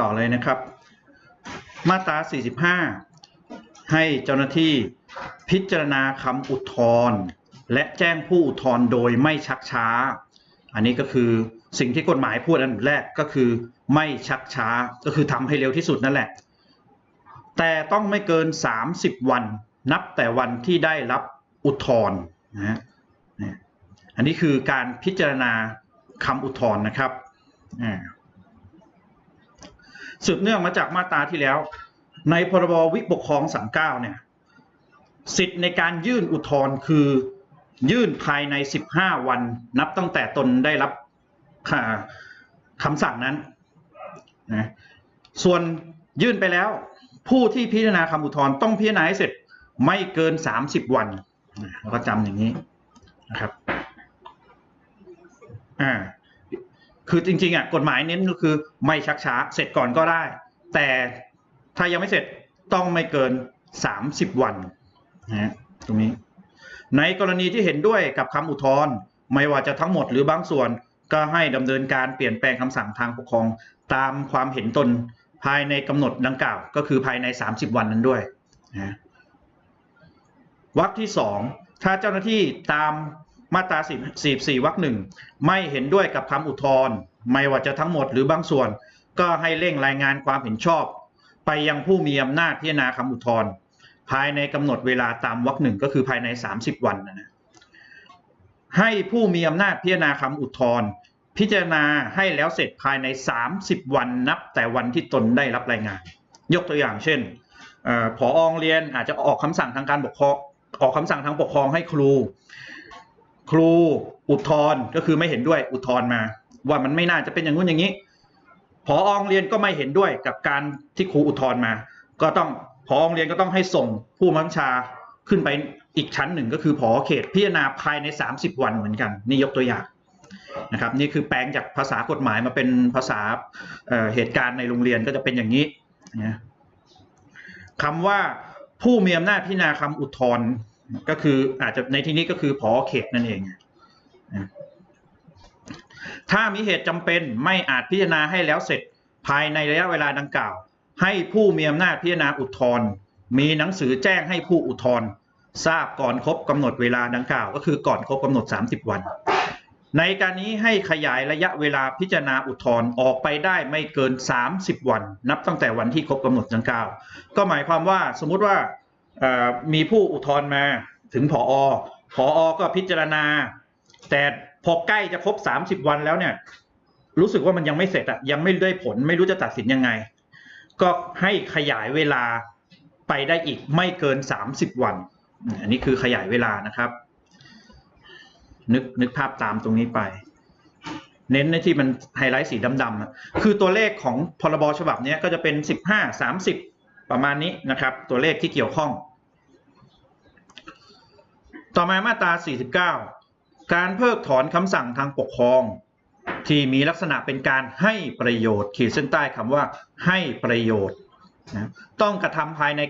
ต่อเลยนะครับ มาตรา 45 ให้เจ้าหน้าที่พิจารณาคำอุทธรณ์และแจ้งผู้อุทธรณ์โดยไม่ชักช้า อันนี้ก็คือสิ่งที่กฎหมายพูดอันแรกก็คือไม่ชักช้าก็คือทำให้เร็วที่สุดนั่นแหละ แต่ต้องไม่เกิน 30 วัน นับแต่วันที่ได้รับอุทธรณ์นะฮะอันนี้คือการพิจารณาคำอุทธรณ์นะครับอ่า สืบเนื่องมาจากมาตราที่แล้ว ในพรบวิปกครองสังเก้าเนี่ย สิทธิ์ในการยื่นอุทธรณ์คือ ยื่นภายใน15วัน นับตั้งแต่ตนได้รับคำสั่งนั้นนะส่วนยื่นไปแล้ว ผู้ที่พิจารณาคำอุทธรณ์ต้องพิจารณาให้เสร็จไม่เกิน30วันเราก็จำอย่างนี้นะครับ อ่า คือจริงๆอะกฎหมายเน้นก็คือไม่ชักช้าเสร็จก่อนก็ได้ แต่ถ้ายังไม่เสร็จต้องไม่เกิน 30 วันนะตรงนี้ ในกรณีที่เห็นด้วยกับคำอุทธรณ์ไม่ว่าจะทั้งหมดหรือบางส่วน ก็ให้ดำเนินการเปลี่ยนแปลงคำสั่งทางปกครอง ตามความเห็นตนภายในกำหนดดังกล่าว ก็คือภายใน 30 วันนั้นด้วยนะวรรคที่ 2 ถ้าเจ้าหน้าที่ตาม มาตรา44วรรคหนึ่งไม่เห็นด้วยกับคำอุทธรณ์ไม่ว่าจะทั้งหมดหรือบางส่วน ก็ให้เร่งรายงานความเห็นชอบ ไปยังผู้มีอำนาจพิจารณาคำอุทธรณ์ภายในกำหนดเวลาตามวรรคหนึ่งก็คือภายใน 30 วันนะนะให้ผู้มีอำนาจพิจารณาคำอุทธรณ์พิจารณาให้แล้วเสร็จภายใน 30 วันนับ แต่วันที่ตนได้รับรายงาน ยกตัวอย่างเช่นเออผองเรียนอาจจะออกคำสั่งทางการปกครองออกคำสั่งทางปกครองให้ครู ครูอุทธรณ์ก็คือไม่เห็นด้วยอุทธรณ์มา ว่ามันไม่น่าจะเป็นอย่างนู้นอย่างนี้ผอโรงเรียนก็ไม่เห็นด้วยกับการที่ครูอุทธรณ์มา ก็ต้องผอโรงเรียนก็ต้องให้ส่งผู้บังชาขึ้นไปอีกชั้นหนึ่งก็คือผอเขตพิจารณาภายใน 30 วันเหมือนกันนี่ยกตัวอย่างนะครับ นี่คือแปลงจากภาษากฎหมายมาเป็นภาษาเเหตุการณ์ในโรงเรียนก็จะเป็นอย่างนี้นะคำว่าผู้มีอำนาจพิจารณาคำอุทธรณ์ ก็คืออาจจะในที่นี้ก็คือผอเขตนั่นเอง ถ้ามีเหตุจำเป็นไม่อาจพิจารณาให้แล้วเสร็จภายในระยะเวลาดังกล่าว ให้ผู้มีอำนาจพิจารณาอุทธรณ์มีหนังสือแจ้งให้ผู้อุทธรณ์ทราบก่อนครบกำหนดเวลาดังกล่าว ก็คือก่อนครบกำหนด 30 วัน ในการนี้ให้ขยายระยะเวลาพิจารณาอุทธรณ์ออกไปได้ไม่เกิน 30 วัน นับตั้งแต่วันที่ครบกำหนดดังกล่าว ก็หมายความว่าสมมุติว่า มีผู้อุทธรณ์มาถึงผอผอก็พิจารณา แต่พอใกล้จะครบ 30 วันแล้วเนี่ย รู้สึกว่ามันยังไม่เสร็จอะยังไม่ได้ผลไม่รู้จะตัดสินยังไง ก็ให้ขยายเวลาไปได้อีกไม่เกิน 30 วัน อันนี้คือขยายเวลานะครับ นึกนึกภาพตามตรงนี้ไป เน้นในที่มันไฮไลท์สีดำๆคือตัวเลขของพรบฉบับนี้ก็จะเป็น 15 30 ประมาณนี้นะครับ ตัวเลขที่เกี่ยวข้อง ต่อมามาตรา 49 การเพิกถอนคำสั่งทางปกครอง ที่มีลักษณะเป็นการให้ประโยชน์ ขีดเส้นใต้คำว่าให้ประโยชน์นะต้องกระทำภายใน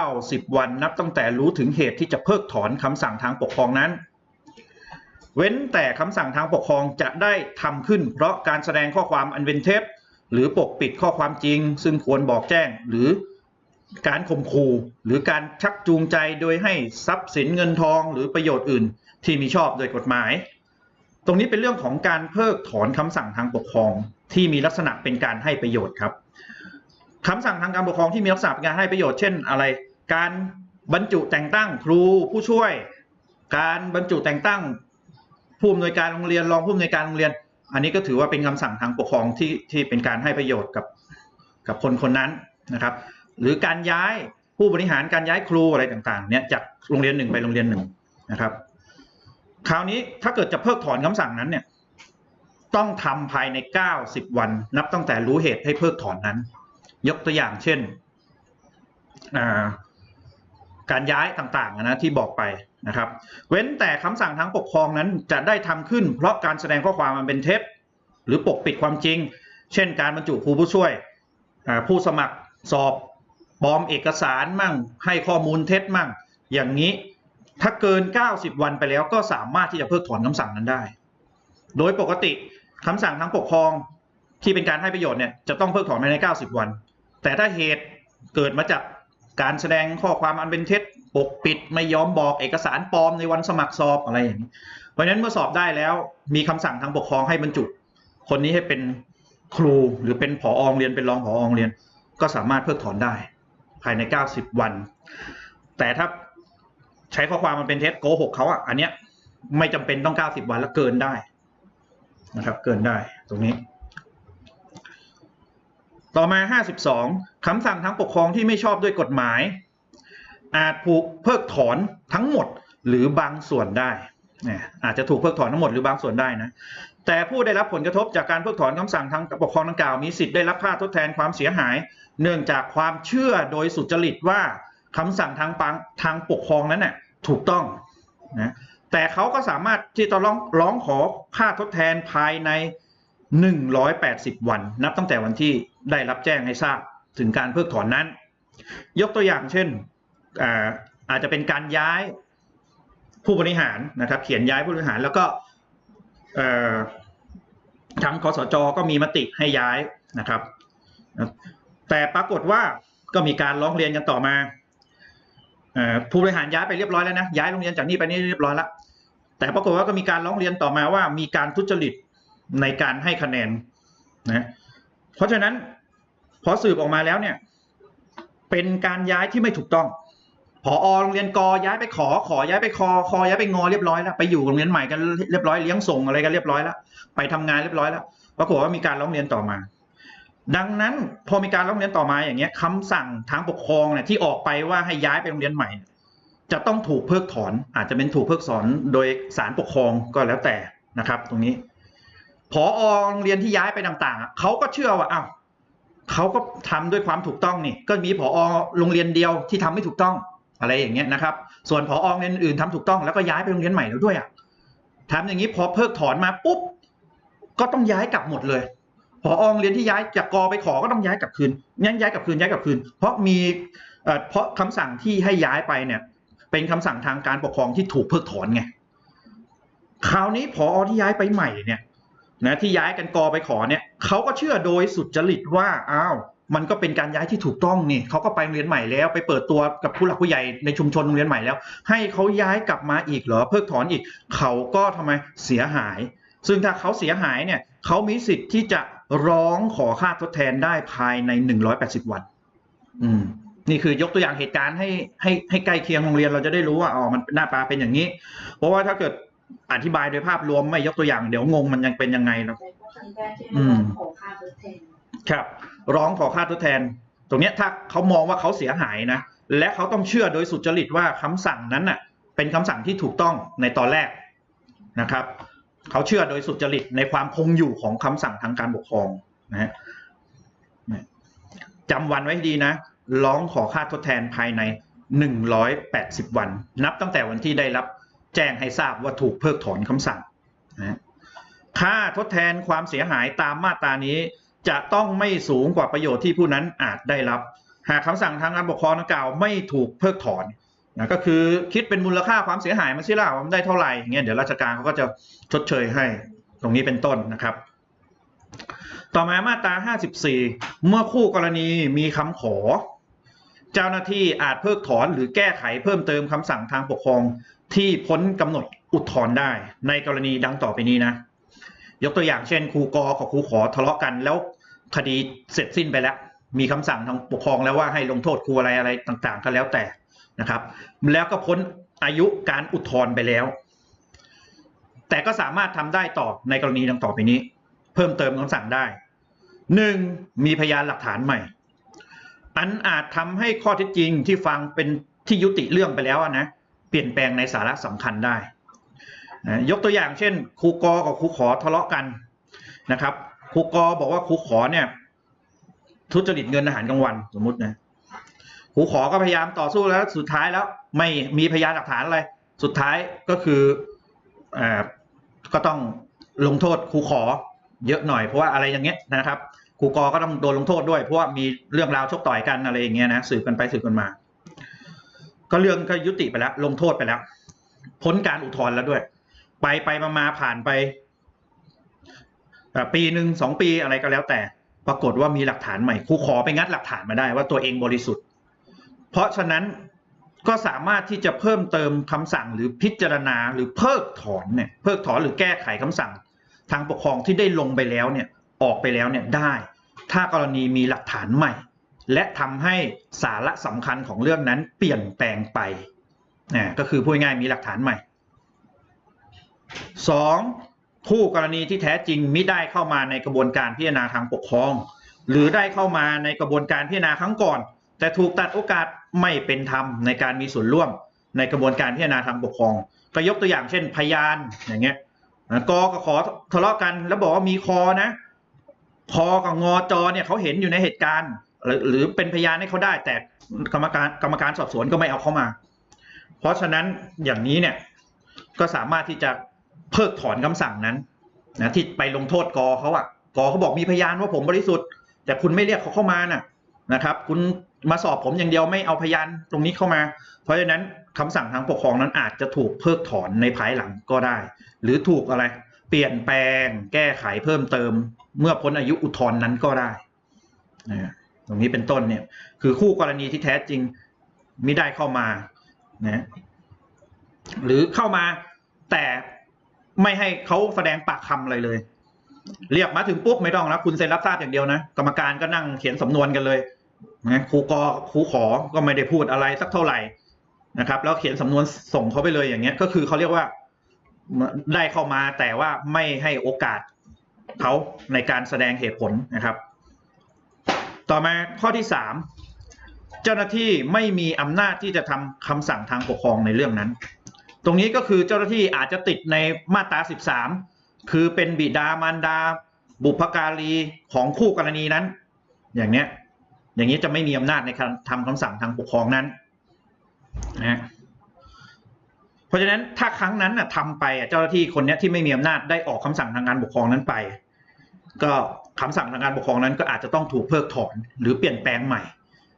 90 วันนับตั้งแต่รู้ถึงเหตุที่จะเพิกถอนคำสั่งทางปกครองนั้น เว้นแต่คำสั่งทางปกครองจะได้ทำขึ้น เพราะการแสดงข้อความอันเป็นเท็จหรือปกปิดข้อความจริง ซึ่งควรบอกแจ้งหรือ การข่มขู่หรือการชักจูงใจโดยให้ทรัพย์สินเงินทองหรือประโยชน์อื่น ที่มีชอบโดยกฎหมาย ตรงนี้เป็นเรื่องของการเพิกถอนคำสั่งทางปกครอง ที่มีลักษณะเป็นการให้ประโยชน์ครับคำสั่งทางการปกครองที่มีลักษณะเป็นการให้ประโยชน์เช่นอะไร การบรรจุแต่งตั้งครูผู้ช่วย การบรรจุแต่งตั้งผู้อำนวยการโรงเรียนรองผู้อำนวยการโรงเรียน อันนี้ก็ถือว่าเป็นคำสั่งทางปกครองที่ที่เป็นการให้ประโยชน์กับกับคนคนนั้นนะครับ หรือการย้ายผู้บริหารการย้ายครูอะไรต่างๆเนี่ยจากโรงเรียนหนึ่งไปโรงเรียนหนึ่งนะครับ คราวนี้ถ้าเกิดจะเพิกถอนคำสั่งนั้นเนี่ย ต้องทำภายใน 90 วัน นับตั้งแต่รู้เหตุให้เพิกถอนนั้น ยกตัวอย่างเช่นาการย้ายต่างๆนะที่บอกไปนะครับ เว้นแต่คำสั่งทางปกครองนั้นจะได้ทำขึ้น เพราะการแสดงข้อความมันเป็นเท็จหรือปกปิดความจริง เช่น การบรรจุครูผู้ช่วยผู้สมัครสอบ ปลอมเอกสารมั่ง ให้ข้อมูลเท็จมั่ง อย่างนี้ถ้าเกิน 90 วันไปแล้วก็สามารถที่จะเพิกถอนคำสั่งนั้นได้ โดยปกติคำสั่งทางปกครองที่เป็นการให้ประโยชน์เนี่ยจะต้องเพิกถอนภายใน 90 วัน แต่ถ้าเหตุเกิดมาจากการแสดงข้อความอันเป็นเท็จปกปิดไม่ยอมบอกเอกสารปลอมในวันสมัครสอบอะไรอย่างนี้ เพราะฉะนั้นเมื่อสอบได้แล้วมีคำสั่งทางปกครองให้บรรจุ คนนี้ให้เป็นครูหรือเป็นผอโรงเรียนเป็นรองผอโรงเรียน ก็สามารถเพิกถอนได้ ภายใน 90 วัน แต่ถ้าใช้ข้อความมันเป็นเท็จโกหกเขาอะอันเนี้ยไม่จำเป็นต้อง 90 วันแล้วเกินได้นะครับ เกินได้ตรงนี้ ต่อมา 52คำสั่งทางปกครองที่ไม่ชอบด้วยกฎหมาย อาจถูกเพิกถอนทั้งหมดหรือบางส่วนได้อาจจะถูกเพิกถอนทั้งหมดหรือบางส่วนได้นะ แต่ผู้ได้รับผลกระทบจากการเพิกถอนคำสั่งทางปกครองดังกล่าวมีสิทธิ์ได้รับค่าทดแทนความเสียหาย เนื่องจากความเชื่อโดยสุจริตว่าคำสั่งทางปังทางปกครองนั้นน่ะถูกต้องนะแต่เขาก็สามารถที่จะร้องร้องขอค่าทดแทนภายใน 180 วัน นับตั้งแต่วันที่ได้รับแจ้งให้ทราบถึงการเพิกถอนนั้น ยกตัวอย่างเช่นอาอาจจะเป็นการย้ายผู้บริหารนะครับ เขียนย้ายผู้บริหารแล้วก็ ทางคอสจก็มีมติให้ย้ายนะครับ แต่ปรากฏว่าก็มีการร้องเรียนกันต่อมาอผู้บริหารย้ายไปเรียบร้อยแล้วนะย้ายโรงเรียนจากนี่ไปนี่เรียบร้อยแล้วแต่ปรากฏว่าก็มีการร้องเรียนต่อมาว่ามีการทุจริตในการให้คะแนนนะเพราะฉะนั้นพอสืบออกมาแล้วเนี่ย เป็นการย้ายที่ไม่ถูกต้อง ผอโรงเรียนกย้ายไปขอขอย้ายไปคอคอย้ายไปงอเรียบร้อยแล้วไปอยู่โรงเรียนใหม่กันเรียบร้อยเลี้ยงส่งอะไรกันเรียบร้อยแล้วไปทำงานเรียบร้อยแล้วปรากฏว่ามีการร้องเรียนต่อมา ดังนั้นพอมีการร้องเรียนต่อมาอย่างเงี้ยคำสั่งทางปกครองเนี่ยที่ออกไปว่าให้ย้ายไปโรงเรียนใหม่ จะต้องถูกเพิกถอน อาจจะเป็นถูกเพิกถอนโดยศาลปกครองก็แล้วแต่นะครับ ตรงนี้พอโรงเรียนที่ย้ายไปต่างๆเขาก็เชื่อว่าอ้าวเขาก็ทำด้วยความถูกต้องนี่ ก็มีผอโรงเรียนเดียวที่ทำไม่ถูกต้อง อะไรอย่างเงี้ยนะครับ ส่วนผอโรงเรียนอื่นทำถูกต้องแล้วก็ย้ายไปโรงเรียนใหม่แล้วด้วยอะทำอย่างนี้พอเพิกถอนมาปุ๊บก็ต้องย้ายกลับหมดเลยพอโรงเรียนที่ย้ายจากกอไปขอก็ต้องย้ายกลับคืนย้ายย้ายกลับคืนย้ายกลับคืน เพราะมีเพราะคำสั่งที่ให้ย้ายไปเนี่ย เป็นคำสั่งทางการปกครองที่ถูกเพิกถอนไงคราวนี้พอที่ย้ายไปใหม่เนี่ยนะที่ย้ายกันกอไปขอเนี่ยเขาก็เชื่อโดยสุจริตว่าอ้าว มันก็เป็นการย้ายที่ถูกต้องนี่เขาก็ไปโรงเรียนใหม่แล้วไปเปิดตัวกับผู้หลักผู้ใหญ่ในชุมชนโรงเรียนใหม่แล้ว ให้เขาย้ายกลับมาอีกเหรอเพิกถอนอีก เขาก็ทำไมเสียหาย ซึ่งถ้าเขาเสียหายเนี่ยเขามีสิทธิ์ที่จะร้องขอค่าทดแทนได้ภายใน 180 วัน อืมนี่คือยกตัวอย่างเหตุการณ์ให้ให้ให้ใกล้เคียงโรงเรียนเราจะได้รู้ว่าอ๋อมันหน้าตาเป็นอย่างนี้ เพราะว่าถ้าเกิดอธิบายโดยภาพรวมไม่ยกตัวอย่างเดี๋ยวงงมันยังเป็นยังไงเนาะในครั้งแรกที่เราขอค่าทดแทนครับ ร้องขอค่าทดแทน ตรงนี้ถ้าเขามองว่าเขาเสียหายนะ และเขาต้องเชื่อโดยสุจริตว่าคำสั่งนั้นน่ะ เป็นคำสั่งที่ถูกต้องในตอนแรกนะครับเขาเชื่อโดยสุจริตในความคงอยู่ของคำสั่งทางการปกครองนะฮะจำวันไว้ดีนะ ร้องขอค่าทดแทนภายใน 180 วัน นับตั้งแต่วันที่ได้รับแจ้งให้ทราบว่าถูกเพิกถอนคำสั่งนะค่าทดแทนความเสียหายตามมาตรานี้ จะต้องไม่สูงกว่าประโยชน์ที่ผู้นั้นอาจได้รับ หากคำสั่งทางการปกครองดังกล่าวไม่ถูกเพิกถอนนะก็คือคิดเป็นมูลค่าความเสียหายมันสิล่ะว่ามันได้เท่าไหร่เงี้ยเดี๋ยวราชการเขาก็จะชดเชยให้ ตรงนี้เป็นต้นนะครับ ต่อมามาตรา 54 เมื่อคู่กรณีมีคำขอ เจ้าหน้าที่อาจเพิกถอนหรือแก้ไขเพิ่มเติมคำสั่งทางปกครองที่พ้นกำหนดอุทธรณ์ได้ ในกรณีดังต่อไปนี้นะ ยกตัวอย่างเช่นครูกอกับครูขอทะเลาะกันแล้ว คดีเสร็จสิ้นไปแล้ว มีคำสั่งทางปกครองแล้วว่าให้ลงโทษครูอะไรอะไรต่างๆ ก็แล้วแต่นะครับ แล้วก็พ้นอายุการอุทธรณ์ไปแล้ว แต่ก็สามารถทำได้ต่อในกรณีดังต่อไปนี้ เพิ่มเติมคำสั่งได้หนึ่งมีพยานหลักฐานใหม่ อันอาจทำให้ข้อเท็จจริงที่ฟังเป็นที่ยุติเรื่องไปแล้วนะเปลี่ยนแปลงในสาระสำคัญได้ยกตัวอย่างเช่นครูกอกับครูขอทะเลาะกันนะครับ ครูกอบอกว่าครูขอเนี่ย ทุจริตเงินอาหารกลางวันสมมุตินะครูขอก็พยายามต่อสู้แล้วสุดท้ายแล้ว ไม่มีพยานหลักฐานอะไร สุดท้ายก็คืออ่าก็ต้องลงโทษครูขอเยอะหน่อยเพราะว่าอะไรอย่างเงี้ยนะครับครูกอก็ต้องโดนลงโทษด้วยเพราะว่ามีเรื่องราวชกต่อยกันอะไรอย่างเงี้ยนะสืบกันไปสืบกันมา ก็เรื่องก็ยุติไปแล้ว ลงโทษไปแล้ว พ้นการอุทธรณ์แล้วด้วย ไปไปมามาผ่านไป ปีหนึ่งสองปีอะไรก็แล้วแต่ ปรากฏว่ามีหลักฐานใหม่ครูขอไปงัดหลักฐานมาได้ว่าตัวเองบริสุทธิ์ เพราะฉะนั้นก็สามารถที่จะเพิ่มเติมคำสั่งหรือพิจารณาหรือเพิกถอนเนี่ยเพิกถอนหรือแก้ไขคำสั่ง ทางปกครองที่ได้ลงไปแล้วเนี่ยออกไปแล้วเนี่ยได้ ถ้ากรณีมีหลักฐานใหม่ และทำให้สาระสำคัญของเรื่องนั้นเปลี่ยนแปลงไปนะก็คือพูดง่ายๆมีหลักฐานใหม่สอง คู่กรณีที่แท้จริงมิได้เข้ามาในกระบวนการพิจารณาทางปกครอง หรือได้เข้ามาในกระบวนการพิจารณาครั้งก่อน แต่ถูกตัดโอกาสไม่เป็นธรรมในการมีส่วนร่วม ในกระบวนการพิจารณาทางปกครอง ก็ยกตัวอย่างเช่นพยานอย่างเงี้ยกอกับขอทะเลาะกันแล้วบอกว่ามีคอนะคอกับงอจอเนี่ยเขาเห็นอยู่ในเหตุการณ์ หรือหรือเป็นพยานให้เขาได้ แต่กรรมการกรรมการสอบสวนก็ไม่เอาเข้ามา เพราะฉะนั้นอย่างนี้เนี่ยก็สามารถที่จะ เพิกถอนคำสั่งนั้นนะที่ไปลงโทษกอเขาอะกอเขาบอกมีพยานว่าผมบริสุทธิ์ แต่คุณไม่เรียกเขาเข้ามาน่ะนะครับ คุณมาสอบผมอย่างเดียวไม่เอาพยานตรงนี้เข้ามา เพราะฉะนั้นคำสั่งทางปกครองนั้นอาจจะถูกเพิกถอนในภายหลังก็ได้ หรือถูกอะไร เปลี่ยนแปลง แก้ไขเพิ่มเติม เมื่อพ้นอายุอุทธรณ์นั้นก็ได้นะตรงนี้เป็นต้นเนี่ย คือคู่กรณีที่แท้จริงไม่ได้เข้ามานะหรือเข้ามาแต่ ไม่ให้เขาแสดงปากคำอะไรเลย เรียกมาถึงปุ๊บไม่ต้องนะคุณเซ็นรับทราบอย่างเดียวนะกรรมการก็นั่งเขียนสำนวนกันเลยนะครูกอครูขอก็ไม่ได้พูดอะไรสักเท่าไหร่นะครับ แล้วเขียนสำนวนส่งเขาไปเลยอย่างเงี้ย ก็คือเขาเรียกว่าได้เข้ามาแต่ว่าไม่ให้โอกาสเขาในการแสดงเหตุผลนะครับ ต่อมาข้อที่สามเจ้าหน้าที่ไม่มีอำนาจที่จะทำคำสั่งทางปกครองในเรื่องนั้น ตรงนี้ก็คือเจ้าหน้าที่อาจจะติดในมาตรา 13 คือเป็นบิดามารดา บุพการีของคู่กรณีนั้น อย่างเนี้ย อย่างนี้จะไม่มีอำนาจในการทำคำสั่งทางปกครองนั้นนะเพราะฉะนั้นถ้าครั้งนั้นนะทำไปเจ้าหน้าที่คนนี้ที่ไม่มีอำนาจได้ออกคำสั่งทางการปกครองนั้นไป ก็คำสั่งทางการปกครองนั้นก็อาจจะต้องถูกเพิกถอนหรือเปลี่ยนแปลงใหม่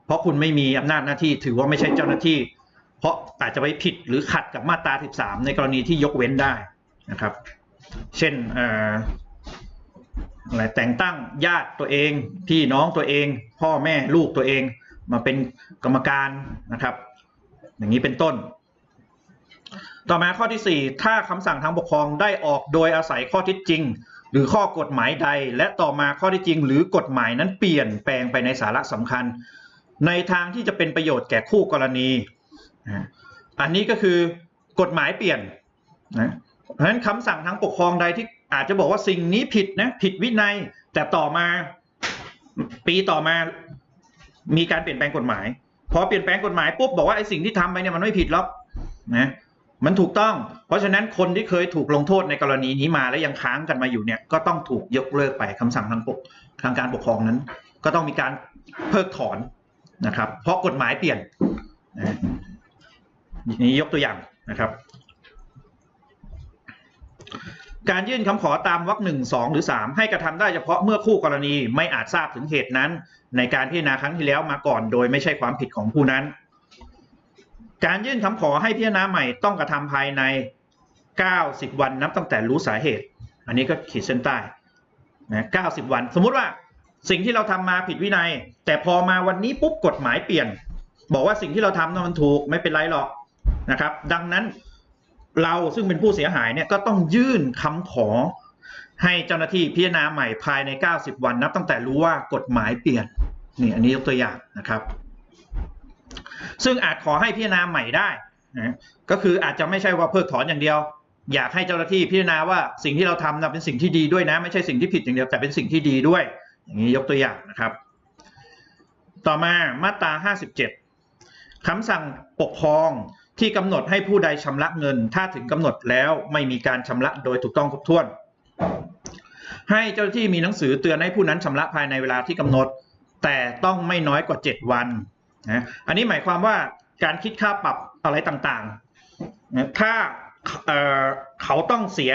เพราะคุณไม่มีอำนาจหน้าที่ถือว่าไม่ใช่เจ้าหน้าที่ เพราะอาจจะไปผิดหรือขัดกับมาตรา 13 ในกรณีที่ยกเว้นได้นะครับ เช่นออะไรแต่งตั้งญาติตัวเอง พี่น้องตัวเอง พ่อแม่ลูกตัวเองมาเป็นกรรมการนะครับ อย่างนี้เป็นต้น ต่อมาข้อที่ 4 ถ้าคำสั่งทางปกครองได้ออกโดยอาศัยข้อเท็จจริง หรือข้อกฎหมายใด และต่อมาข้อท็จจริง หรือกฎหมายนั้นเปลี่ยนแปลงไปในสาระสำคัญ ในทางที่จะเป็นประโยชน์แก่คู่กรณี อันนี้ก็คือกฎหมายเปลี่ยนนะเพราะฉะนั้นคำสั่งทางปกครองใดที่อาจจะบอกว่าสิ่งนี้ผิดนะผิดวินัย แต่ต่อมาปีต่อมามีการเปลี่ยนแปลงกฎหมายพอเปลี่ยนแปลงกฎหมายปุ๊บบอกว่าไอ้สิ่งที่ทำไปเนี่ยมันไม่ผิดหรอกนะมันถูกต้อง เพราะฉะนั้นคนที่เคยถูกลงโทษในกรณีนี้มาแล้วยังค้างกันมาอยู่เนี่ยก็ต้องถูกยกเลิกไปคำสั่งทางปกทางการปกครองนั้น ก็ต้องมีการเพิกถอนนะครับ เพราะกฎหมายเปลี่ยนนะ นี้ยกตัวอย่างนะครับ การยื่นคำขอตามวรรคหนึ่งสองหรือสามให้กระทำได้เฉพาะเมื่อคู่กรณีไม่อาจทราบถึงเหตุนั้น ในการพิจารณาครั้งที่แล้วมาก่อน โดยไม่ใช่ความผิดของผู้นั้น การยื่นคำขอให้พิจารณาใหม่ต้องกระทำภายใน 90 วันนับตั้งแต่รู้สาเหตุ อันนี้ก็ขีดเส้นใต้นะ90 วัน สมมุติว่าสิ่งที่เราทำมาผิดวินัย แต่พอมาวันนี้ปุ๊บกฎหมายเปลี่ยน บอกว่าสิ่งที่เราทำนั้นมันถูกไม่เป็นไรหรอก นะครับ ดังนั้นเราซึ่งเป็นผู้เสียหายเนี่ยก็ต้องยื่นคำขอให้เจ้าหน้าที่พิจารณาใหม่ภายใน 90 วันนับตั้งแต่รู้ว่ากฎหมายเปลี่ยนนี่อันนี้ยกตัวอย่างนะครับ ซึ่งอาจขอให้พิจารณาใหม่ได้นะก็คืออาจจะไม่ใช่ว่าเพิกถอนอย่างเดียว อยากให้เจ้าหน้าที่พิจารณาว่าสิ่งที่เราทำนะเป็นสิ่งที่ดีด้วยนะไม่ใช่สิ่งที่ผิดอย่างเดียวแต่เป็นสิ่งที่ดีด้วย อย่างนี้ยกตัวอย่างนะครับ ต่อมามาตรา 57คำสั่งปกครอง ที่กำหนดให้ผู้ใดชำระเงิน ถ้าถึงกำหนดแล้วไม่มีการชำระโดยถูกต้องครบถ้วน ให้เจ้าหน้าที่มีหนังสือเตือนให้ผู้นั้นชำระภายในเวลาที่กำหนด แต่ต้องไม่น้อยกว่า 7 วันนะอันนี้หมายความว่าการคิดค่าปรับอะไรต่างๆนะถ้าเเขาต้องเสีย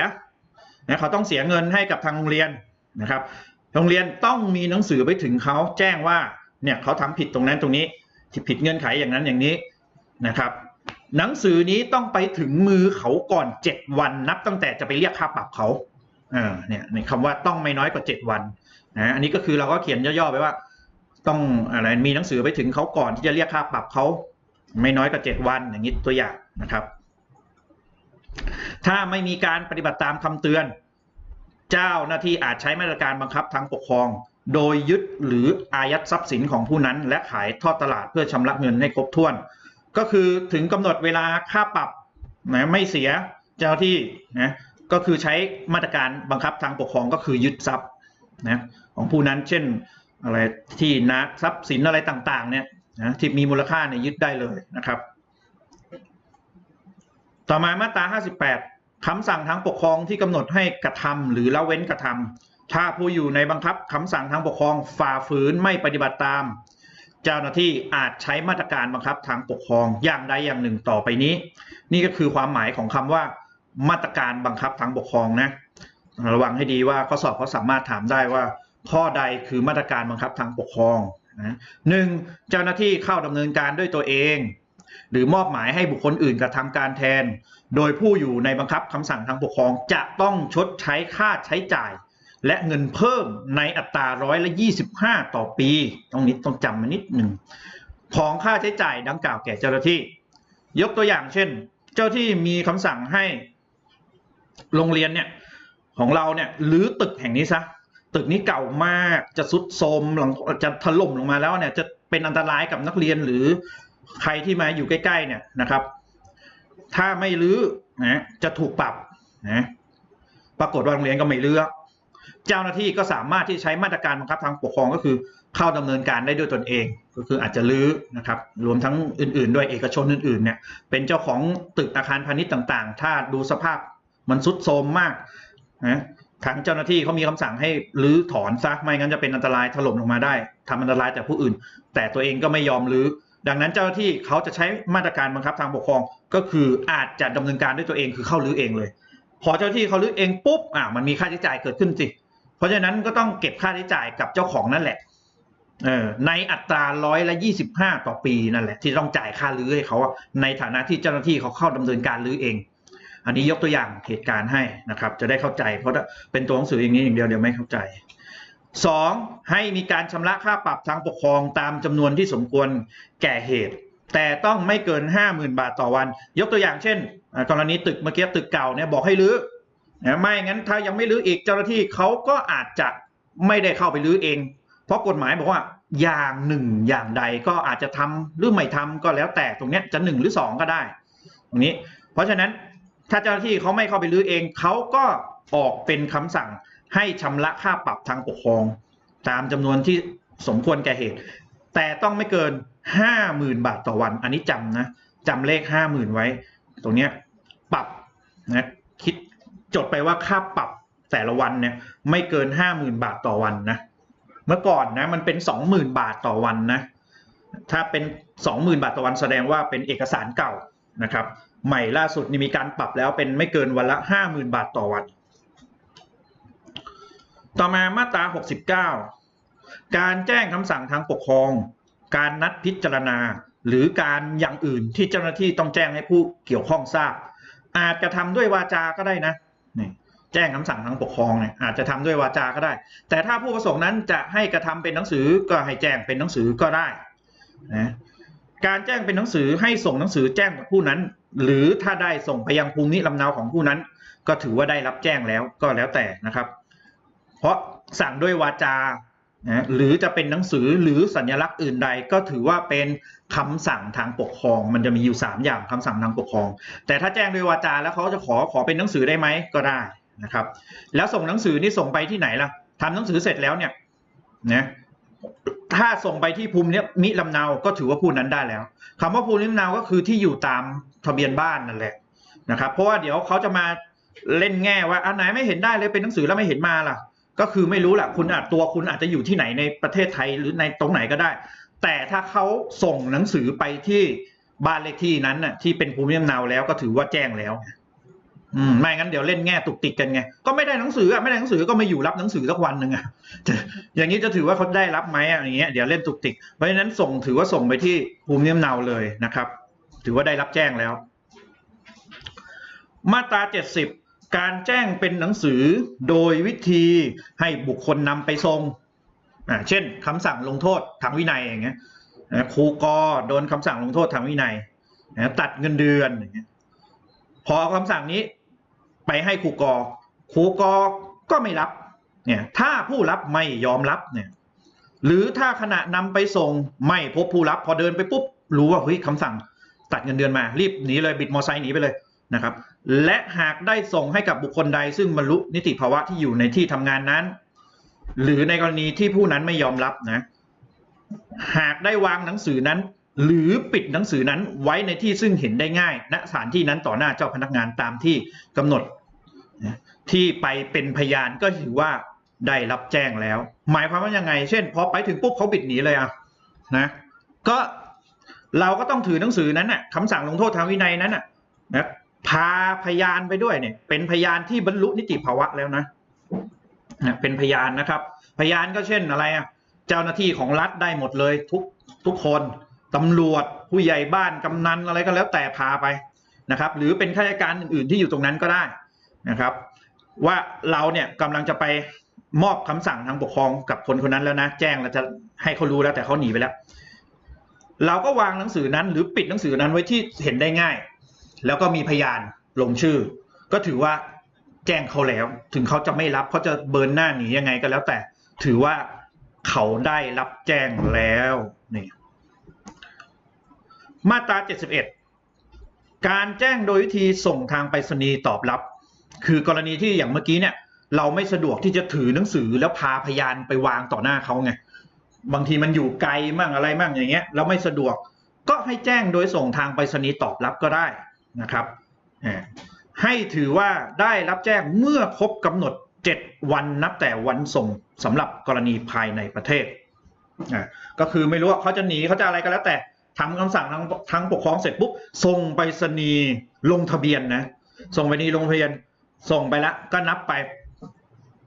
นะเขาต้องเสียเงินให้กับทางโรงเรียนนะครับ โรงเรียนต้องมีหนังสือไปถึงเขาแจ้งว่าเนี่ยเขาทำผิดตรงนั้นตรงนี้ผิดเงื่อนไขอย่างนั้นอย่างนี้นะครับ หนังสือนี้ต้องไปถึงมือเขาก่อนเจ็ดวันนับตั้งแต่จะไปเรียกค่าปรับเขาเออเนี่ยในคำว่าต้องไม่น้อยกว่าเจ็ดวันนะอันนี้ก็คือเราก็เขียนย่อๆไปว่า ต้องอะไรมีหนังสือไปถึงเขาก่อนที่จะเรียกค่าปรับเขาไม่น้อยกว่าเจ็ดวันอย่างนี้ตัวอย่างนะครับ ถ้าไม่มีการปฏิบัติตามคำเตือน เจ้าหน้าที่อาจใช้มาตรการบังคับทางปกครอง โดยยึดหรืออายัดทรัพย์สินของผู้นั้น และขายทอดตลาดเพื่อชำระเงินให้ครบถ้วน ก็คือถึงกำหนดเวลาค่าปรับนะไม่เสียเจ้าที่นะก็คือใช้มาตรการบังคับทางปกครองก็คือยึดทรัพย์นะของผู้นั้นเช่นอะไรที่นาทรัพย์สินอะไรต่างๆเนี่ยนะที่มีมูลค่าเนี่ยยึดได้เลยนะครับ ต่อมามาตรา 58คำสั่งทางปกครองที่กำหนดให้กระทำหรือละเว้นกระทำถ้าผู้อยู่ในบังคับคำสั่งทางปกครองฝ่าฝืนไม่ปฏิบัติตาม เจ้าหน้าที่อาจใช้มาตรการบังคับทางปกครองอย่างใดอย่างหนึ่งต่อไปนี้ นี่ก็คือความหมายของคำว่า มาตรการบังคับทางปกครองนะระวังให้ดีว่าข้อสอบเขาสามารถถามได้ว่า ข้อใดคือมาตรการบังคับทางปกครองนะหนึ่งเจ้าหน้าที่เข้าดำเนินการด้วยตัวเอง หรือมอบหมายให้บุคคลอื่นกระทำการแทน โดยผู้อยู่ในบังคับคำสั่งทางปกครองจะต้องชดใช้ค่าใช้จ่าย และเงินเพิ่มในอัตราร้อยละ25 ต่อปี ตรงนี้ต้องจำมานิดหนึ่ง ของค่าใช้จ่ายดังกล่าวแก่เจ้าหน้าที่ ยกตัวอย่างเช่น เจ้าที่มีคำสั่งให้โรงเรียนเนี่ยของเราเนี่ยรื้อตึกแห่งนี้ซะตึกนี้เก่ามากจะสุดโทรมหลังจะถล่มลงมาแล้วเนี่ยจะเป็นอันตรายกับนักเรียนหรือใครที่มาอยู่ใกล้ๆเนี่ยนะครับ ถ้าไม่รื้อนะจะถูกปรับนะปรากฏว่าโรงเรียนก็ไม่รื้อ เจ้าหน้าที่ก็สามารถที่ใช้มาตรการบังคับทางปกครองก็คือเข้าดำเนินการได้ด้วยตนเอง ก็คืออาจจะรื้อนะครับรวมทั้งอื่น ๆ ด้วยเอกชนอื่นๆเนี่ยเป็นเจ้าของตึกอาคารพาณิชย์ต่างๆ ถ้าดูสภาพมันสุดโทรมมากนะทางเจ้าหน้าที่เขามีคำสั่งให้รื้อถอนซะไม่งั้นจะเป็นอันตรายถล่มลงมาได้ทำอันตรายแต่ผู้อื่น แต่ตัวเองก็ไม่ยอมรื้อดังนั้นเจ้าหน้าที่เขาจะใช้มาตรการบังคับทางปกครอง ก็คืออาจจะดำเนินการด้วยตัวเองคือเข้ารื้อเองเลย พอเจ้าที่เขารื้อเองปุ๊บอะมันมีค่าใช้จ่ายเกิดขึ้นสิ เพราะฉะนั้นก็ต้องเก็บค่าใช้จ่ายกับเจ้าของนั่นแหละเออในอัตราร้อยละยี่สิบห้าต่อปีนั่นแหละ ที่ต้องจ่ายค่ารื้อให้เขาในฐานะที่เจ้าหน้าที่เขาเข้าดำเนินการรื้อเอง อันนี้ยกตัวอย่างเหตุการณ์ให้นะครับ จะได้เข้าใจ เพราะเป็นตัวหนังสืออย่างนี้อย่างเดียวเดี๋ยวไม่เข้าใจสองให้มีการชำระค่าปรับทางปกครองตามจำนวนที่สมควรแก่เหตุ แต่ต้องไม่เกินห้าหมื่นบาทต่อวัน ยกตัวอย่างเช่น กรณีตึกเมื่อกี้ตึกเก่าเนี่ยบอกให้รื้อไม่งั้นถ้ายังไม่รื้ออีกเจ้าหน้าที่เขาก็อาจจะไม่ได้เข้าไปรื้อเอง เพราะกฎหมายบอกว่าอย่างหนึ่งอย่างใดก็อาจจะทำหรือไม่ทำก็แล้วแต่ตรงนี้จะหนึ่งหรือสองก็ได้ตรงนี้ เพราะฉะนั้นถ้าเจ้าหน้าที่เขาไม่เข้าไปรื้อเองเขาก็ออกเป็นคำสั่งให้ชำระค่าปรับทางปกครอง ตามจำนวนที่สมควรแก่เหตุ แต่ต้องไม่เกิน ห้าหมื่นบาทต่อวัน อันนี้จำนะจำเลขห้าหมื่นไว้ ตรงเนี้ยปรับนะคิดจดไปว่าค่าปรับแต่ละวันเนี่ยไม่เกินห้าหมื่นบาทต่อวันนะเมื่อก่อนนะมันเป็นสองหมื่นบาทต่อวันนะถ้าเป็นสองหมื่นบาทต่อวันแสดงว่าเป็นเอกสารเก่านะครับ ใหม่ล่าสุดนี่มีการปรับแล้วเป็นไม่เกินวันละห้าหมื่นบาทต่อวัน ต่อมามาตรา69การแจ้งคำสั่งทางปกครอง การนัดพิจารณา หรือการอย่างอื่นที่เจ้าหน้าที่ต้องแจ้งให้ผู้เกี่ยวข้องทราบ อาจจะทำด้วยวาจาก็ได้นะนี่แจ้งคำสั่งทางปกครองเนี่ยอาจจะทำด้วยวาจาก็ได้ แต่ถ้าผู้ประสงค์นั้นจะให้กระทำเป็นหนังสือก็ให้แจ้งเป็นหนังสือก็ได้นะการแจ้งเป็นหนังสือให้ส่งหนังสือแจ้งกับผู้นั้น หรือถ้าได้ส่งไปยังภูมิลำเนาของผู้นั้น ก็ถือว่าได้รับแจ้งแล้วก็แล้วแต่นะครับ เพราะสั่งด้วยวาจา นะหรือจะเป็นหนังสือหรือสัญลักษณ์อื่นใดก็ถือว่าเป็นคำสั่งทางปกครอง มันจะมีอยู่ 3 อย่างคำสั่งทางปกครอง แต่ถ้าแจ้งด้วยวาจาแล้วเขาจะขอขอเป็นหนังสือได้ไหมก็ได้นะครับ แล้วส่งหนังสือนี่ส่งไปที่ไหนล่ะทำหนังสือเสร็จแล้วเนี่ยนะถ้าส่งไปที่ภูมินี้มิลำเนาก็ถือว่าผู้นั้นได้แล้วคำว่าภูมิลำเนาก็คือที่อยู่ตามทะเบียนบ้านนั่นแหละนะครับ เพราะว่าเดี๋ยวเขาจะมาเล่นแง่ว่าอันไหนไม่เห็นได้เลยเป็นหนังสือแล้วไม่เห็นมาล่ะ ก็คือไม่รู้แหละคุณอาจตัวคุณอาจจะอยู่ที่ไหนในประเทศไทยหรือในตรงไหนก็ได้ แต่ถ้าเขาส่งหนังสือไปที่บ้านเลขที่นั้นน่ะ ที่เป็นภูมิลำเนาแล้วก็ถือว่าแจ้งแล้ว อืมไม่งั้นเดี๋ยวเล่นแง่ตุกติกกันไงก็ไม่ได้หนังสืออะไม่ได้หนังสือก็ไม่อยู่รับหนังสือสักวันหนึ่งอะอย่างนี้จะถือว่าเขาได้รับไหมอะอย่างเงี้ยเดี๋ยวเล่นตุกติกเพราะฉะนั้นส่งถือว่าส่งไปที่ภูมิลำเนาเลยนะครับ ถือว่าได้รับแจ้งแล้ว มาตรา70 การแจ้งเป็นหนังสือโดยวิธีให้บุคคลนำไปส่งเช่นคำสั่งลงโทษทางวินัยอย่างเงี้ยครูกอโดนคำสั่งลงโทษทางวินัยตัดเงินเดือนอย่างเงี้ยพอเอาคำสั่งนี้ไปให้ครูกอครูกอก็ไม่รับเนี่ยถ้าผู้รับไม่ยอมรับเนี่ยหรือถ้าขณะนำไปส่งไม่พบผู้รับ พอเดินไปปุ๊บรู้ว่าเฮ้ยคำสั่งตัดเงินเดือนมา รีบหนีเลยบิดมอไซค์หนีไปเลยนะครับ และหากได้ส่งให้กับบุคคลใด ซึ่งบรรลุนิติภาวะที่อยู่ในที่ทำงานนั้น หรือในกรณีที่ผู้นั้นไม่ยอมรับนะ หากได้วางหนังสือนั้น หรือปิดหนังสือนั้นไว้ในที่ซึ่งเห็นได้ง่าย ณสถานที่นั้นต่อหน้าเจ้าพนักงานตามที่กำหนดที่ไปเป็นพยานก็ถือว่าได้รับแจ้งแล้ว หมายความว่ายังไง เช่นพอไปถึงปุ๊บเขาบิดหนีเลยอะนะ ก็เราก็ต้องถือหนังสือนั้นน่ะคำสั่งลงโทษทางวินัยนั้นน่ะนะ พาพยานไปด้วยเนี่ย เป็นพยานที่บรรลุนิติภาวะแล้วนะนะเป็นพยานนะครับ พยานก็เช่นอะไรอะเจ้าหน้าที่ของรัฐได้หมดเลยทุกทุกคนตำรวจผู้ใหญ่บ้านกำนันอะไรก็แล้วแต่พาไปนะครับ หรือเป็นข้าราชการอื่นๆที่อยู่ตรงนั้นก็ได้นะครับ ว่าเราเนี่ยกำลังจะไปมอบคำสั่งทางปกครองกับคนคนนั้นแล้วนะ แจ้งแล้วจะให้เขารู้แล้วแต่เขาหนีไปแล้ว เราก็วางหนังสือนั้น หรือปิดหนังสือนั้นไว้ที่เห็นได้ง่าย แล้วก็มีพยานลงชื่อ ก็ถือว่าแจ้งเขาแล้ว ถึงเขาจะไม่รับเขาจะเบินหน้าหนียังไงก็แล้วแต่ ถือว่าเขาได้รับแจ้งแล้วนี่มาตรา 71 การแจ้งโดยวิธีส่งทางไปรษณีย์ตอบรับ คือกรณีที่อย่างเมื่อกี้เนี่ย เราไม่สะดวกที่จะถือหนังสือแล้วพาพยานไปวางต่อหน้าเขาไงบางทีมันอยู่ไกลมั่งอะไรมั่งอย่างเงี้ยเราไม่สะดวก ก็ให้แจ้งโดยส่งทางไปรษณีย์ตอบรับก็ได้ นะครับให้ถือว่าได้รับแจ้งเมื่อครบกำหนด 7 วันนับแต่วันส่งสำหรับกรณีภายในประเทศก็คือไม่รู้ว่าเขาจะหนีเขาจะอะไรก็แล้วแต่ทำคำสั่งทางทางปกครองเสร็จปุ๊บส่งไปรษณีย์ลงทะเบียนนะส่งไปรษณีย์ลงทะเบียนส่งไปแล้วก็นับไป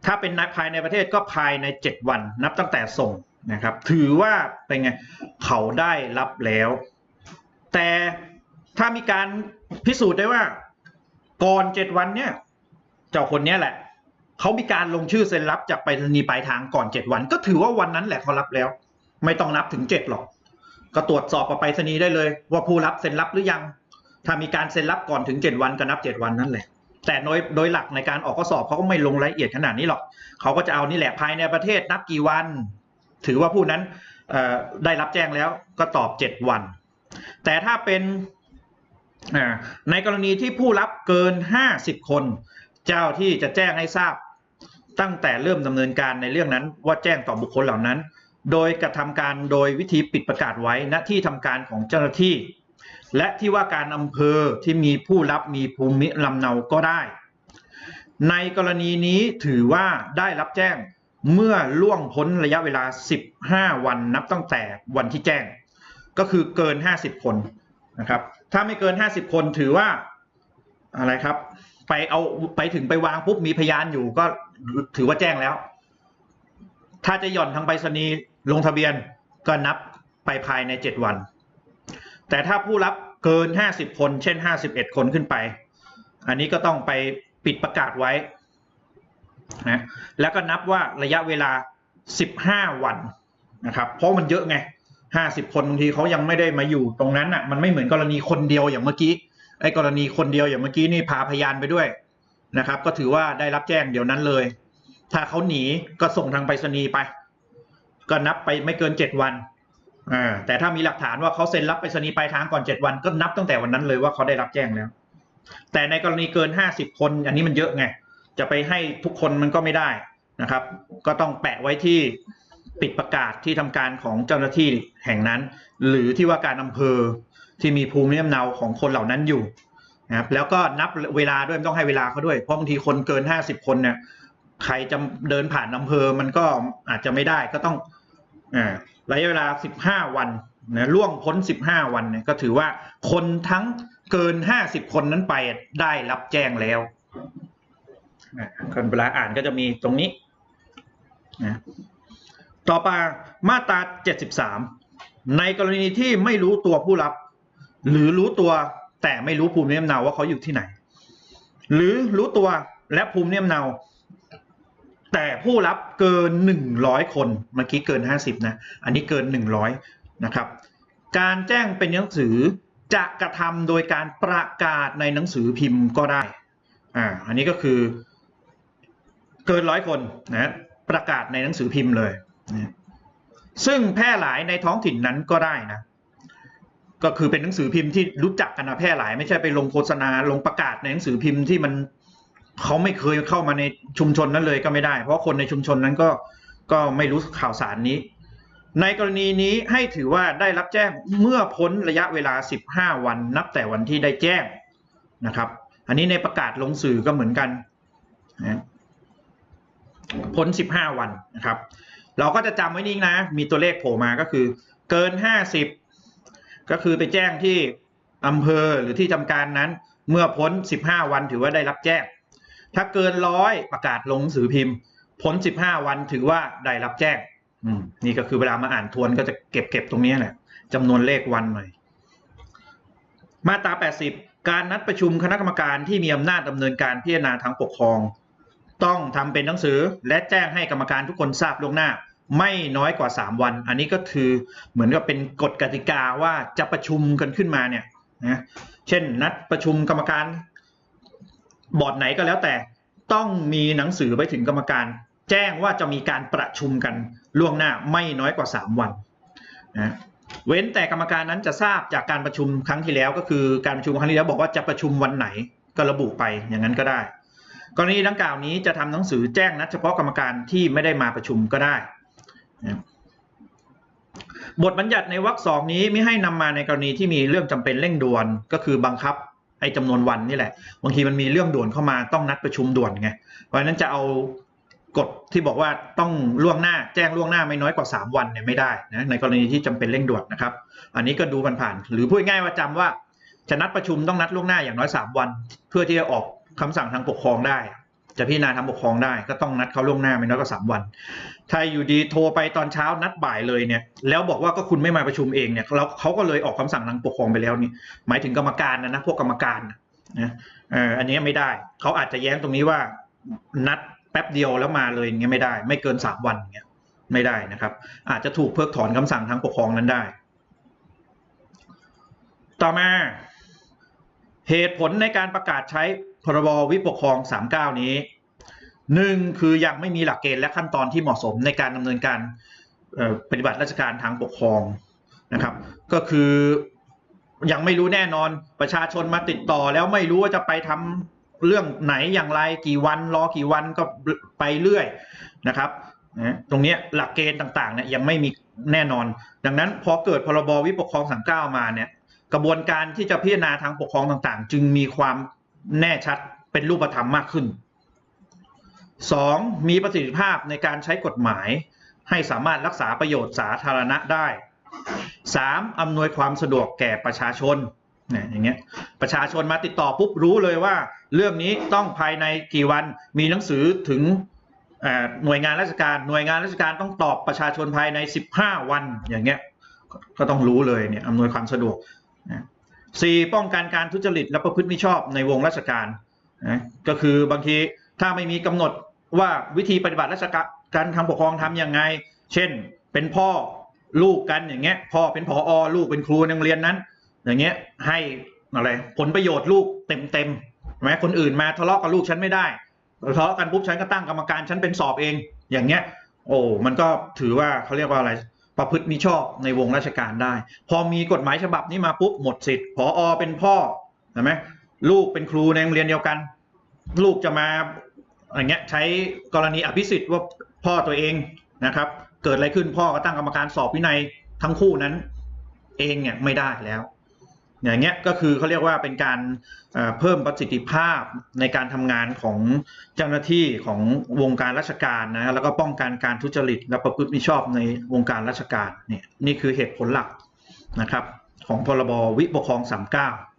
ถ้าเป็นภายในประเทศก็ภายใน 7 วัน นับตั้งแต่ส่งนะครับ ถือว่าเป็นไงเขาได้รับแล้ว แต่ ถ้ามีการพิสูจน์ได้ว่า ก่อน7วันเนี่ย เจ้าคนเนี้ยแหละเขามีการลงชื่อเซ็นรับจากไปรษณีย์ปลายทางก่อน7วัน ก็ถือว่าวันนั้นแหละเขารับแล้ว ไม่ต้องนับถึง7หรอก ก็ตรวจสอบกับไปรษณีย์ได้เลย ว่าผู้รับเซ็นรับหรือยัง ถ้ามีการเซ็นรับก่อนถึง7วันก็นับ7วันนั่นแหละ แต่โดยโดยหลักในการออกข้อสอบเขาก็ไม่ลงรายละเอียดขนาดนี้หรอกเขาก็จะเอานี่แหละภายในประเทศนับกี่วัน ถือว่าผู้นั้นได้รับแจ้งแล้วก็ตอบ7วัน แต่ถ้าเป็น ในกรณีที่ผู้รับเกิน 50 คน เจ้าที่จะแจ้งให้ทราบ ตั้งแต่เริ่มดำเนินการในเรื่องนั้น ว่าแจ้งต่อบุคคลเหล่านั้น โดยกระทำการโดยวิธีปิดประกาศไว้ณที่ทำการของเจ้าหน้าที่ และที่ว่าการอำเภอที่มีผู้รับมีภูมิลำเนาก็ได้ ในกรณีนี้ถือว่าได้รับแจ้งเมื่อล่วงพ้นระยะเวลา 15 วันนับตั้งแต่วันที่แจ้ง ก็คือเกิน 50 คนนะครับ ถ้าไม่เกิน 50 คนถือว่าอะไรครับ ไปเอาไปถึงไปวางปุ๊บมีพยานอยู่ก็ถือว่าแจ้งแล้ว ถ้าจะหย่อนทางไปรษณีย์ลงทะเบียนก็นับไปภายใน 7 วัน แต่ถ้าผู้รับเกิน 50 คน เช่น 51 คนขึ้นไป อันนี้ก็ต้องไปปิดประกาศไว้นะแล้วก็นับว่าระยะเวลา 15 วันนะครับ เพราะมันเยอะไง 50คนบางทีเขายังไม่ได้มาอยู่ตรงนั้นอะ มันไม่เหมือนกรณีคนเดียวอย่างเมื่อกี้ไอ้กรณีคนเดียวอย่างเมื่อกี้นี่พาพยานไปด้วยนะครับ ก็ถือว่าได้รับแจ้งเดี๋ยวนั้นเลย ถ้าเขาหนีก็ส่งทางไปรษณีย์ไป ก็นับไปไม่เกิน7วันอ่าแต่ถ้ามีหลักฐานว่าเขาเซ็นรับไปรษณีย์ปลายทางก่อน7วัน ก็นับตั้งแต่วันนั้นเลยว่าเขาได้รับแจ้งแล้ว แต่ในกรณีเกิน50คน อันนี้มันเยอะไงจะไปให้ทุกคนมันก็ไม่ได้นะครับ ก็ต้องแปะไว้ที่ ปิดประกาศที่ทำการของเจ้าหน้าที่แห่งนั้น หรือที่ว่าการอำเภอที่มีภูมิลำเนาของคนเหล่านั้นอยู่นะครับแล้วก็นับเวลาด้วยต้องให้เวลาเขาด้วยเพราะบางทีคนเกิน 50 คนเนี่ยใครจะเดินผ่านอำเภอมันก็อาจจะไม่ได้ก็ต้องอระยะเวลา 15 วันนะล่วงพ้น 15 วันเนี่ยก็ถือว่าคนทั้งเกิน 50 คนนั้นไปได้รับแจ้งแล้วคนเวลาอ่านก็จะมีตรงนี้นะ ต่อไปมาตรา 73 ในกรณีที่ไม่รู้ตัวผู้รับ หรือรู้ตัวแต่ไม่รู้ภูมิลำเนาว่าเขาอยู่ที่ไหน หรือรู้ตัวและภูมิลำเนา แต่ผู้รับเกินหนึ่งร้อยคนเมื่อกี้เกินห้าสิบนะ อันนี้เกินหนึ่งร้อยนะครับ การแจ้งเป็นหนังสือจะกระทำโดยการประกาศในหนังสือพิมพ์ก็ได้ อ่า อันนี้ก็คือเกินร้อยคนนะประกาศในหนังสือพิมพ์เลย ซึ่งแพร่หลายในท้องถิ่นนั้นก็ได้นะ ก็คือเป็นหนังสือพิมพ์ที่รู้จักกันนะแพร่หลาย ไม่ใช่ไปลงโฆษณาลงประกาศในหนังสือพิมพ์ที่มันเขาไม่เคยเข้ามาในชุมชนนั้นเลยก็ไม่ได้ เพราะคนในชุมชนนั้นก็ก็ไม่รู้ข่าวสารนี้ ในกรณีนี้ให้ถือว่าได้รับแจ้งเมื่อพ้นระยะเวลา 15 วันนับแต่วันที่ได้แจ้งนะครับ อันนี้ในประกาศลงสื่อก็เหมือนกันนะพ้น 15 วันนะครับ เราก็จะจำไว้นี่นะ มีตัวเลขโผล่มาก็คือ เกิน 50 ก็คือไปแจ้งที่อำเภอหรือที่ทำการนั้น เมื่อพ้น 15 วันถือว่าได้รับแจ้ง ถ้าเกินร้อยประกาศลงสือพิมพ์ พ้น 15 วันถือว่าได้รับแจ้งอืนี่ก็คือเวลามาอ่านทวนก็จะเก็บเก็บตรงนี้แหละจำนวนเลขวันหน่อยมาตรา 80 การนัดประชุมคณะกรรมการที่มีอำนาจดำเนินการพิจารณาทางปกครอง ต้องทำเป็นหนังสือและแจ้งให้กรรมการทุกคนทราบล่วงหน้า ไม่น้อยกว่า 3 วัน อันนี้ก็คือเหมือนกับเป็นกฎกติกาว่าจะประชุมกันขึ้นมาเนี่ยนะเช่นนัดประชุมกรรมการบอร์ดไหนก็แล้วแต่ต้องมีหนังสือไปถึงกรรมการ แจ้งว่าจะมีการประชุมกันล่วงหน้าไม่น้อยกว่า 3 วันนะเว้นแต่กรรมการนั้นจะทราบจากการประชุมครั้งที่แล้วก็คือการประชุมครั้งที่แล้วบอกว่าจะประชุมวันไหนก็ระบุไปอย่างนั้นก็ได้ กรณีดังกล่าวนี้จะทำหนังสือแจ้งนัดเฉพาะกรรมการที่ไม่ได้มาประชุมก็ได้นะบทบัญญัติในวรรคสองนี้ไม่ให้นำมาในกรณีที่มีเรื่องจำเป็นเร่งด่วนก็คือบังคับไอ้จำนวนวันนี่แหละ บางทีมันมีเรื่องด่วนเข้ามาต้องนัดประชุมด่วนไง เพราะฉะนั้นจะเอากฎที่บอกว่าต้องล่วงหน้าแจ้งล่วงหน้าไม่น้อยกว่า 3 วันเนี่ยไม่ได้นะในกรณีที่จำเป็นเร่งด่วนนะครับ อันนี้ก็ดูผ่านๆหรือพูดง่ายว่าจำว่าจะนัดประชุมต้องนัดล่วงหน้าอย่างน้อย 3 วัน เพื่อที่จะออก คำสั่งทางปกครองได้ จะพิจารณาทางปกครองได้ก็ต้องนัดเขาล่วงหน้าไม่น้อยกว่า3วัน ถ้าอยู่ดีโทรไปตอนเช้านัดบ่ายเลยเนี่ย แล้วบอกว่าก็คุณไม่มาประชุมเองเนี่ยแล้วเขาก็เลยออกคำสั่งทางปกครองไปแล้วนี่หมายถึงกรรมการนะนะพวกกรรมการนะเอออันนี้ไม่ได้เขาอาจจะแย้งตรงนี้ว่านัดแป๊บเดียวแล้วมาเลยเงี้ยไม่ได้ ไม่เกินสามวันเงี้ยไม่ได้นะครับ อาจจะถูกเพิกถอนคำสั่งทางปกครองนั้นได้ ต่อมาเหตุผลในการประกาศใช้ พรบวิปกครอง 39 นี้หนึ่งคือยังไม่มีหลักเกณฑ์และขั้นตอนที่เหมาะสมในการดำเนินการปฏิบัติราชการทางปกครองนะครับ ก็คือยังไม่รู้แน่นอนประชาชนมาติดต่อแล้วไม่รู้ว่าจะไปทำเรื่องไหนอย่างไรกี่วันรอกี่วันก็ไปเรื่อยนะครับตรงนี้หลักเกณฑ์ต่างๆเนี่ยยังไม่มีแน่นอน ดังนั้นพอเกิดพรบวิปกครอง39มาเนี่ยกระบวนการที่จะพิจารณาทางปกครองต่างๆ จึงมีความ แน่ชัดเป็นรูปธรรมมากขึ้น 2. มีประสิทธิภาพในการใช้กฎหมาย ให้สามารถรักษาประโยชน์สาธารณะได้ 3. อำนวยความสะดวกแก่ประชาชนเนี่ยอย่างเงี้ยประชาชนมาติดต่อปุ๊บรู้เลยว่า เรื่องนี้ต้องภายในกี่วันมีหนังสือถึงหน่วยงานราชการหน่วยงานราชการต้องตอบประชาชนภายใน 15 วันอย่างเงี้ยก็ต้องรู้เลยเนี่ยอำนวยความสะดวก สี่ป้องกันการทุจริตและประพฤติมิชอบในวงราชการนะก็คือบางทีถ้าไม่มีกำหนดว่าวิธีปฏิบัติราชการการทางปกครองทำยังไง เช่น เป็นพ่อลูกกันอย่างเงี้ย พ่อเป็นผออลูกเป็นครูในโรงเรียนนั้น อย่างเงี้ยให้อะไรผลประโยชน์ลูกเต็มเต็มๆใช่ไหมคนอื่นมาทะเลาะกับลูกฉันไม่ได้ทะเลาะกันปุ๊บฉันก็ตั้งกรรมการฉันเป็นสอบเอง อย่างเงี้ย โอ้มันก็ถือว่าเขาเรียกว่าอะไร ประพฤติมิชอบในวงราชการได้ พอมีกฎหมายฉบับนี้มาปุ๊บหมดสิทธิ์ผออเป็นพ่อเห็นไหมลูกเป็นครูในโรงเรียนเดียวกัน ลูกจะมาอย่างเงี้ยใช้กรณีอภิสิทธิ์ว่าพ่อตัวเองนะครับ เกิดอะไรขึ้นพ่อก็ตั้งกรรมการสอบวินัยทั้งคู่นั้น เองเนี่ยไม่ได้แล้ว อย่างเงี้ยก็คือเขาเรียกว่าเป็นการเพิ่มประสิทธิภาพในการทำงานของเจ้าหน้าที่ของวงการราชการนะฮะแล้วก็ป้องกันการทุจริต และประพฤติมิชอบในวงการราชการเนี่ยนี่คือเหตุผลหลักนะครับของพรบวิปกครอง 39